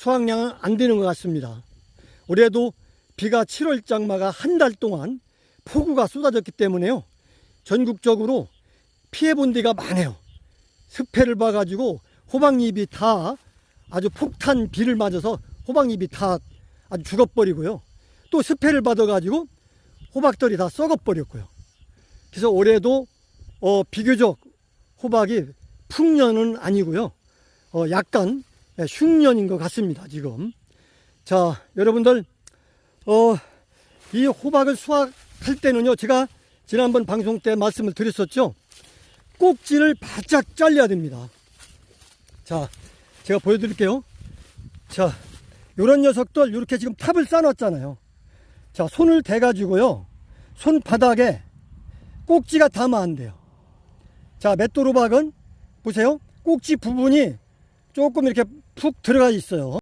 수확량은 안 되는 것 같습니다. 올해도 비가 7월 장마가 한 달 동안 폭우가 쏟아졌기 때문에요. 전국적으로 피해 본 데가 많아요. 습해를 봐가지고 호박잎이 다 아주 폭탄 비를 맞아서 호박잎이 다 아주 죽어버리고요. 또 습해를 받아가지고 호박들이 다 썩어버렸고요. 그래서 올해도 어, 비교적 호박이 풍년은 아니고요. 어, 약간 흉년인 것 같습니다. 지금. 자, 여러분들 어, 이 호박을 수확할 때는요. 제가 지난번 방송 때 말씀을 드렸었죠. 꼭지를 바짝 잘라야 됩니다. 자, 제가 보여드릴게요. 자, 요런 녀석들 이렇게 지금 탑을 쌓아놨잖아요. 자, 손을 대가지고요. 손바닥에 꼭지가 닿으면 안 돼요. 자, 맷도로박은 보세요. 꼭지 부분이 조금 이렇게 푹 들어가 있어요.